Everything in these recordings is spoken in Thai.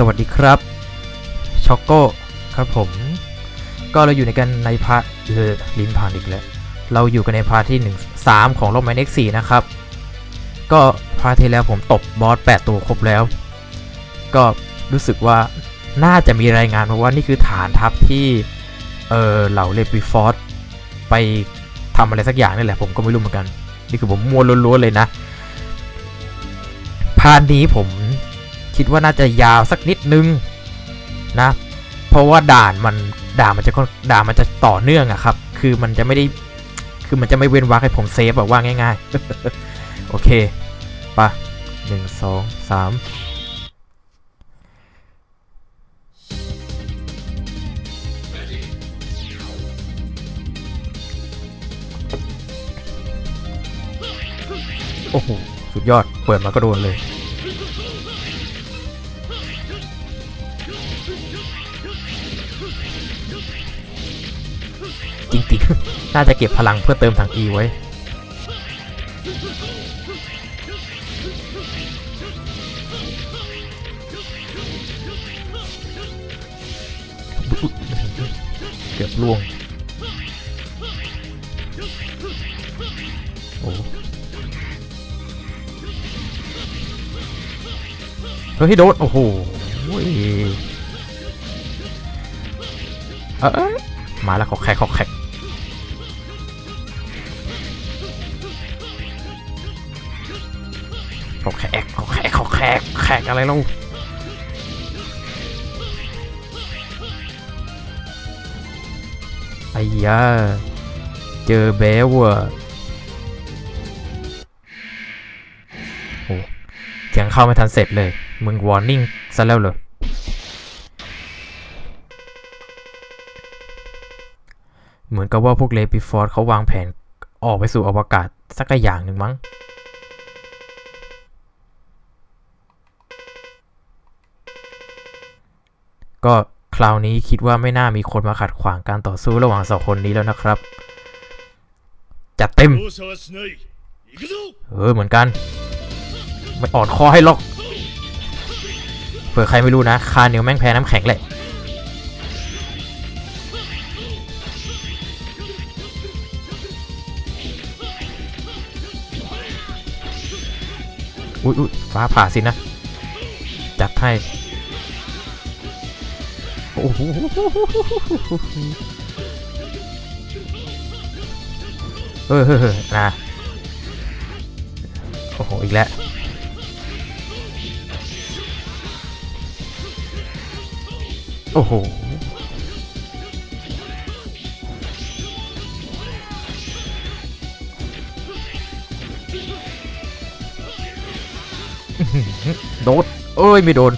สวัสดีครับช็อกโก้ครับผม ก็เราอยู่ในกันในพาร์ทเออลิ้นผ่านอีกแล้ว เราอยู่กันในพาร์ทที่1 3 ของโลกแมนเอ็ก4นะครับ ก็พาร์ทที่แล้วผมตบบอส8 ตัวครบแล้ว ก็รู้สึกว่าน่าจะมีรายงานมาว่านี่คือฐานทัพที่ เออเหล่าเลปิฟอร์ไปทำอะไรสักอย่างนี่แหละผมก็ไม่รู้เหมือนกัน นี่คือผมมัวล้วนๆเลยนะพาร์ทนี้ผม คิดว่าน่าจะยาวสักนิดนึงนะ เพราะว่าด่านมันด่านมันจะค่อนด่านมันจะต่อเนื่องอะครับ คือมันจะไม่ได้ คือมันจะไม่เว้นวรรคให้ผมเซฟแบบว่าง่าย ๆ โอเคปะหนึ่งสองสามโอ้โห สุดยอด เปิดมาก็โดนเลย จริงๆ น่าจะเก็บพลังเพื่อเติมถัง E ไว้ เกือบล่วง โอ้เฮ้ยโดน โอ้โหเอ้ยมาแล้วขอแขกขอแขก ขกแขกแขกอะไรล่าไอ้ยาเจอแบวอะโอ้ยังเข้าไม่ทันเสร็จเลย มึงวอร์นิ่งซะแล้วเหรอเหมือนกับว่าพวกเลปิฟอร์ดเขาวางแผนออกไปสู่อวกาศสักอย่างหนึ่งมั้ง ก็คราวนี้คิดว่าไม่น่ามีคนมาขัดขวางการต่อสู้ระหว่างสองคนนี้แล้วนะครับ จัดเต็ม เออเหมือนกัน มัอ่อนคอให้ล็อกเผื่อใครไม่รู้นะ คาเนียวแม่งแพ้น้ำแข็งเลยอุ้ยฟ้าผ่าสินะ จัดให้ โอ้โหเฮ้ยเฮ้ยนะโอ้โห อีกแล้วโอ้โหโดนเอ้ย ไม่โดน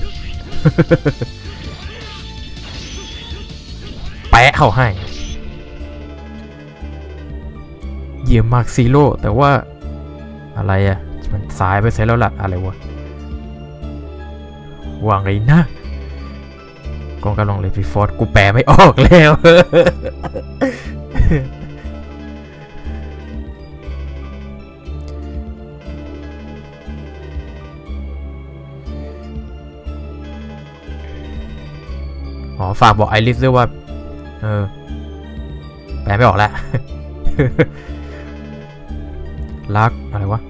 เข้าให้ เยี่ยมมากซีโร่แต่ว่าอะไรอะมันสายไปเสียแล้วล่ะ อะไรวะวางไงนะกองกำลังเลยพีฟอร์ดกูแปลไม่ออกแล้ว อ๋อ ฝากบอกไอริสด้วยว่า เออ แปลไม่ออกแล้วรักอะไรวะ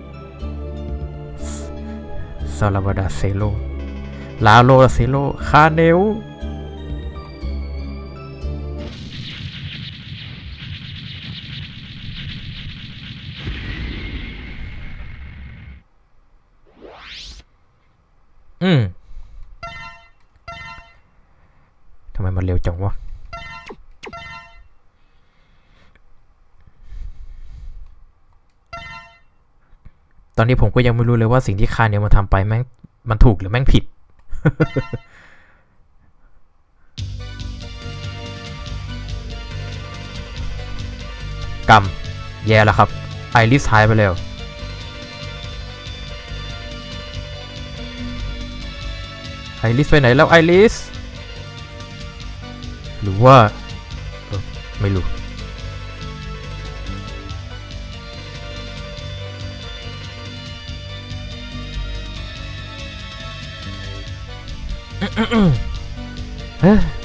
ซาลาบาดาเซโลลาโลเซโลคาเนล อนนี้ผมก็ยังไม่รู้เลยว่าสิ่งที่คาเนียมันทำไปแม่งมันถูกหรือแม่งผิด กรรม แย่แล้วครับ ไอริสหายไปแล้วไอริสไปไหนแล้วไอริส หรือว่า ไม่รู้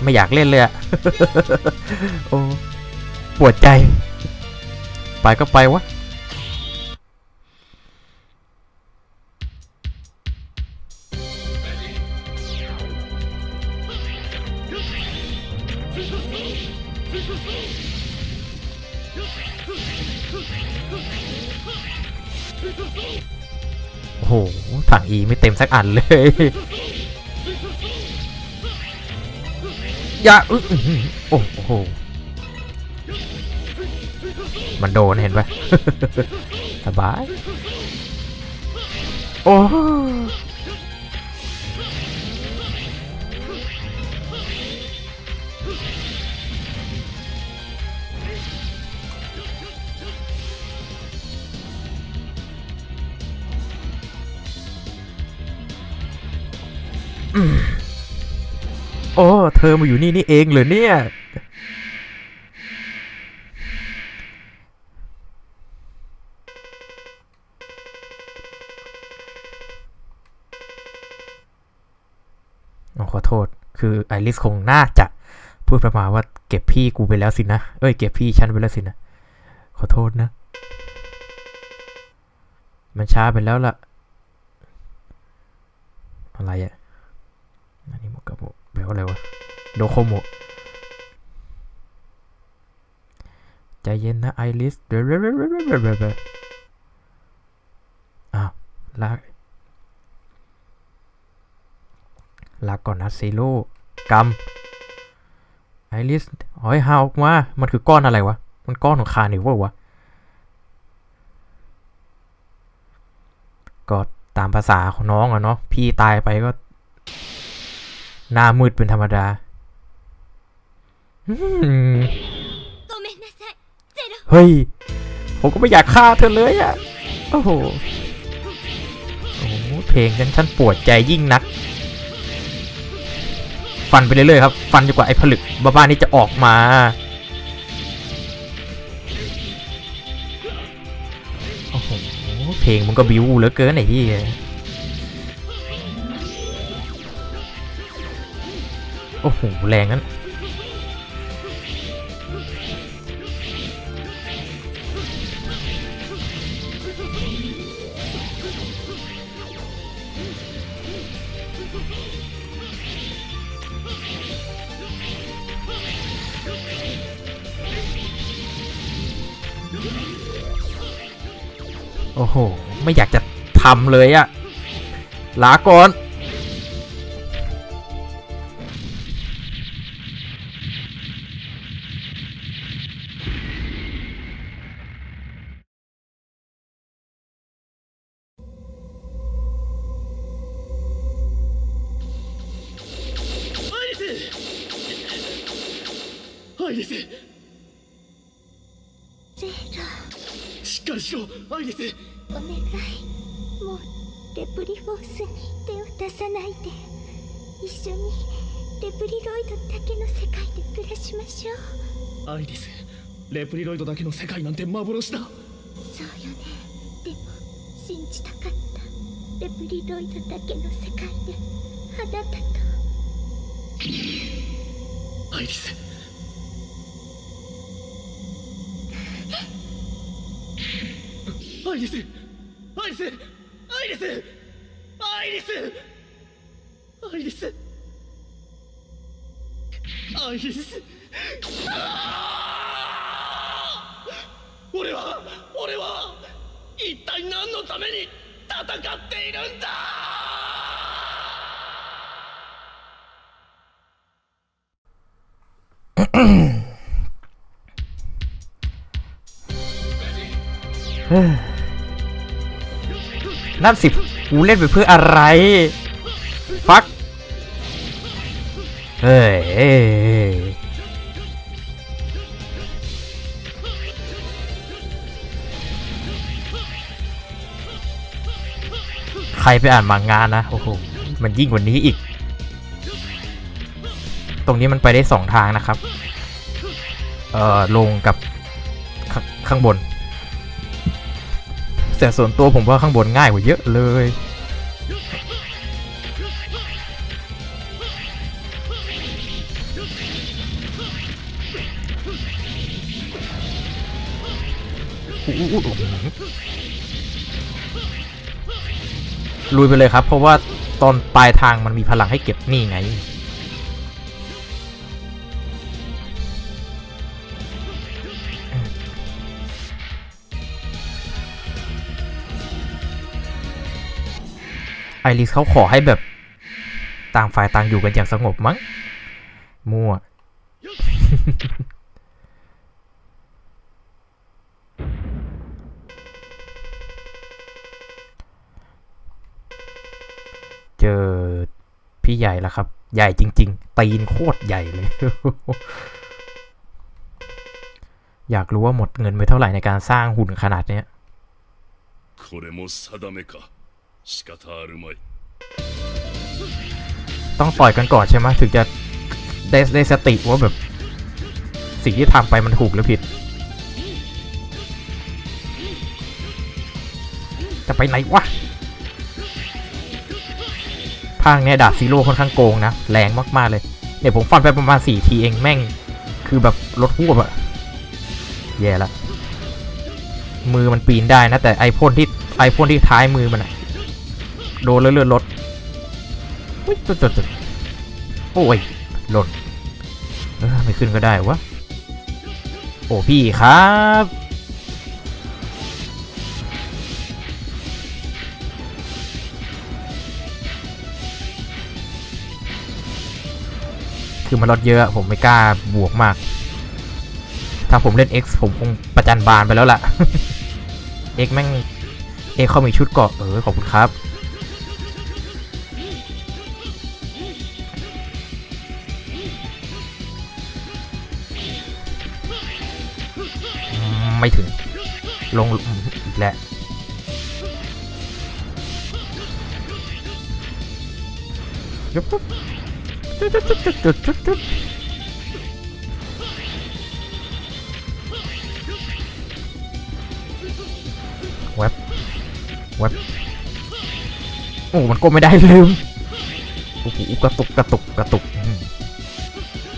ไม่อยากเล่นเลยอะโอ้ปวดใจ ไปก็ไปวะโอ้โห ถังอีไม่เต็มสักอันเลย อย่าโอ้โห มันโดนเห็นไหมสบาย โอ้ โอ้เธอมาอยู่นี่นี่เองเหรอเนี่ย ขอโทษ คือไอริสคงน่าจะพูดประมาณว่าเก็บพี่กูไปแล้วสินะ เอ้ยเก็บพี่ฉันไปแล้วสินะ ขอโทษนะ มันช้าไปแล้วล่ะ อะไรอะ อันนี้โมกะโมแปลว่าอะไรวะโดโคโมใจเย็นนะไอริสเดี๋ยวอ้าวลาลาก่อนนะซีโร่กำไอริสหอยหาออกมา มันคือก้อนอะไรวะ มันก้อนของคานิววะก็ตามภาษาของน้องอะเนาะพี่ตายไปก็ หน้ามืดเป็นธรรมดาเฮ้ย ผมก็ไม่อยากฆ่าเธอเลยอะ โอ้โหเพลงฉันฉันปวดใจยิ่งนัก ฟันไปเรื่อยๆครับ ฟันจนกว่าไอ้ผลึกบ้าๆนี้จะออกมา โอ้โห เพลงมันก็บิวเหลือเกินไอ้ที่ โอ้โห แรงนั้น โอ้โห ไม่อยากจะทำเลยอะลาก่อน ゼしっかりしろアイリス。ロお願い。もうレプリフォースに手を出さないで。一緒にレプリロイドだけの世界で暮らしましょう。アイリスレプリロイドだけの世界なんて幻だ。そうよね。でも信じたかった。レプリロイドだけの世界であなたと。アイリスアイリスアイリスアイリスアイリスアイリスアイリス俺は俺は一体何のために戦っているんだ！嗯。 นั่นสิกูเล่นไปเพื่ออะไร ฟัก เฮ้ย ใครไปอ่านมังงานนะ โอ้โห มันยิ่งกว่านี้อีก ตรงนี้มันไปได้สองทางนะครับ เอ่อ ลงกับขข้างบน แต่ส่วนตัวผมว่าข้างบนง่ายกว่าเยอะเลย ลุยไปเลยครับ เพราะว่าตอนปลายทางมันมีพลังให้เก็บนี่ไง ไอริสเขาขอให้แบบต่างฝ่ายต่างอยู่กันอย่างสงบมั้ง มั่ว เจอพี่ใหญ่แล้วครับ ใหญ่จริง ๆ ตีนโคตรใหญ่เลย อยากรู้ว่าหมดเงินไปเท่าไหร่ในการสร้างหุ่นขนาดเนี้ย ต้องต่อยกันก่อนใช่ไหมถึงจะได้ได้สติว่าแบบ สิ่งที่ทำไปมันถูกหรือผิด จะไปไหนวะภาคเนี้ยดาบซีโร่ค่อนข้างโกงนะ แรงมาก ๆ เลย เนี่ยผมฟันไปประมาณ 4 ทีเองแม่ง คือแบบลดหัวแบอะแย่ละ มือมันปีนได้นะ แต่ไอพ่นที่ไอพ่นที่ท้ายมือมันอะ โดนแล้วเลือดลดอุ๊ยจุดจุดจุดโอ้ยหล่นไม่ขึ้นก็ได้วะ โอ้พี่ครับคือมันลดเยอะผมไม่กล้าบวกมาก ถ้าผมเล่น X ผมคงประจันบานไปแล้วล่ะ X แม่ง X เขามีชุดเกาะเออขอบคุณครับ ไม่ถึง ลงอีกแล้วยุบปุ๊บจุดจุดจุดจุดจุดจุดเว็บเว็บโอ้ มันก้มไม่ได้ลืม โอ้โหกระตุก กระตุก กระตุก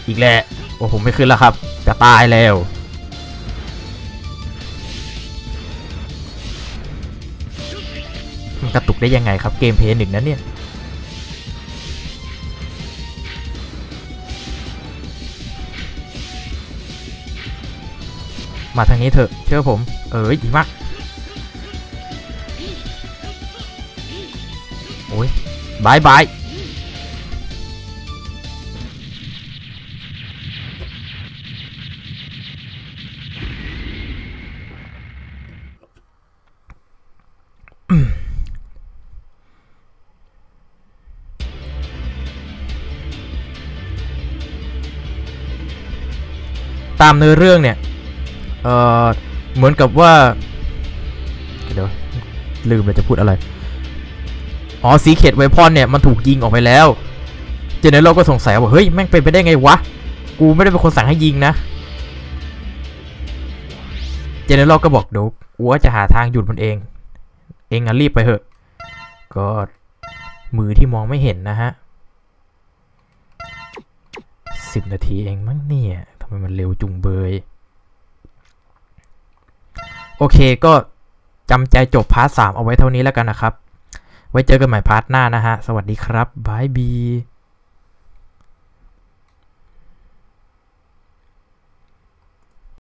อีกแล้ว โอ้ผมไม่ขึ้นแล้วครับ จะตายแล้ว กได้ยังไงครับเกมเพย์หนึ่งนั้นเนี่ยมาทางนี้เถอะเชื่อผม เออดีมาก โอ้ยบายบาย ตามเนื้อเรื่องเนี่ยเออเหมือนกับว่าเดี๋ยวลืมเลยจะพูดอะไร อ๋อสีเขตไวพอนเนี่ยมันถูกยิงออกไปแล้ว เจเนอเรลก็สงสัยว่าเฮ้ยแม่งเป็นไปได้ไงวะ กูไม่ได้เป็นคนสั่งให้ยิงนะ เจเนอเรลก็บอกเดี๋ยวกูว่าจะหาทางหยุดมันเอง เองอะรีบไปเถอะ ก็มือที่มองไม่เห็นนะฮะสิบนาทีเองมั้งเนี่ย ไมมันเร็วจุงเบย โอเคก็จำใจจบพาร์ทสามเอาไว้เท่านี้แล้วกันนะครับ ไว้เจอกันใหม่พาร์ทหน้านะฮะ สวัสดีครับบายบี